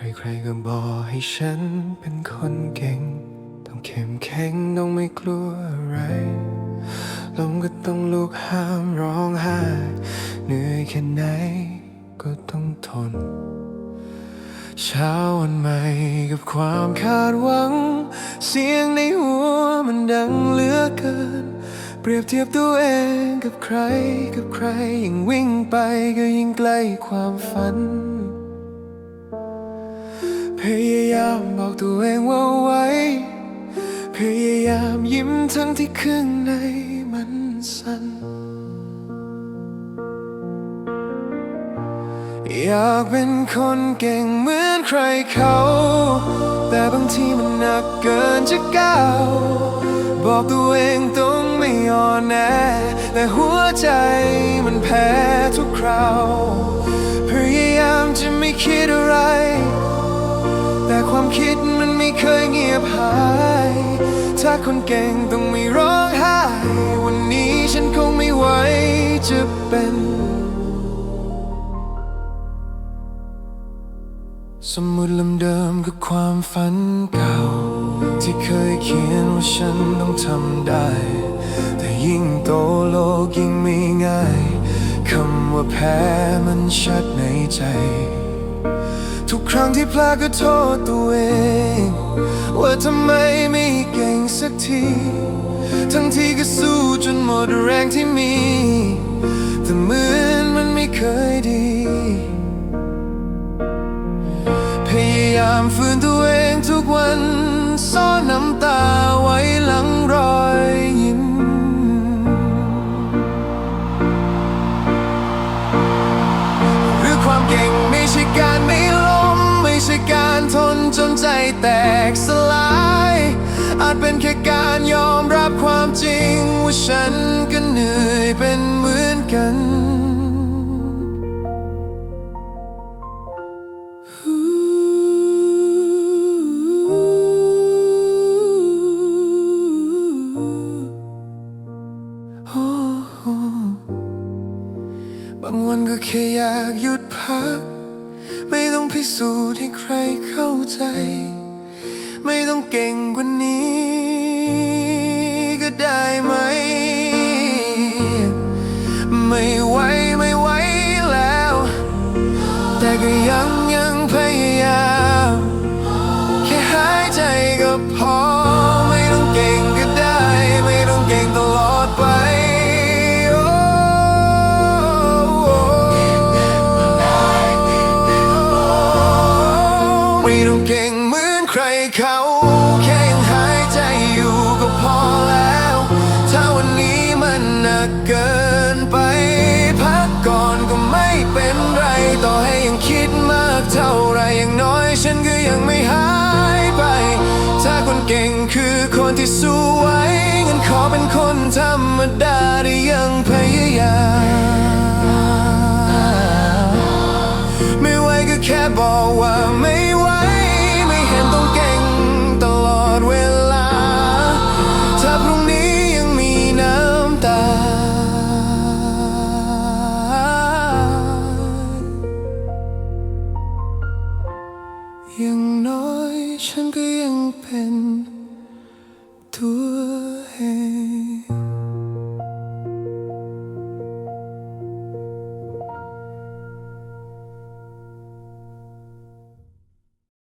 ใครๆก็บอกให้ฉันเป็นคนเก่ง ต้องเข้มแข็งต้องไม่กลัวอะไรลมก็ต้องลุกห้ามร้องไห้เหนื่อยแค่ไหนก็ต้องทน เช้าวันใหม่กับความคาดหวัง เสียงในหัวมันดังเหลือเกิน เปรียบเทียบตัวเองกับใครกับใครยิ่งวิ่งไปก็ยิ่งใกล้ความฝัน พยายามบอกตัวเองว่าไว้ พยายามยิ้มทั้งที่ข้างในมันสั่นอยากเป็นคนเก่งเหมือนใครเขา แต่บางทีมันหนักเกินจะก้าวบอกตัวเองต้องไม่อ่อนแอแต่หัวใจมันแพ้ทุกคราว ความคิดมันไม่เคยเงียบหาย ถ้าคนเก่งต้องไม่ร้องไห้ วันนี้ฉันคงไม่ไหวจะเป็น สมุดล่มเดิมกับความฝันเก่า ที่เคยเขียนว่าฉันต้องทำได้ แต่ยิ่งโตโลกยิ่งไม่ง่าย คำว่าแพ้มันชัดในใจ ทุกครั้งที่พลาดก็โทษตัวเอง ว่าทำไมไม่เก่งสักที ทั้งที่ก็สู้จนหมดแรงที่มี แต่เหมือนมันไม่เคยดี พยายามฝืนตัวเองทุกวันซ่อนน้ำตาไว้ แตกสลาย อาจเป็นแค่การยอมรับความจริง ว่าฉันก็เหนื่อยเป็นเหมือนกันบางวันก็แค่อยากหยุดพัก ไม่ต้องพิสูจน์ให้ใครเข้าใจ ไม่ต้องเก่งกว่านี้ เท่าไรอย่างน้อยฉันก็ยังไม่หายไป ถ้าคนเก่งคือคนที่สู้ไว้งั้นขอเป็นคนธรรมดาที่ยังพยายาม ไม่ไหวก็แค่บอกว่า อย่างน้อยฉันก็ยังเป็นตัว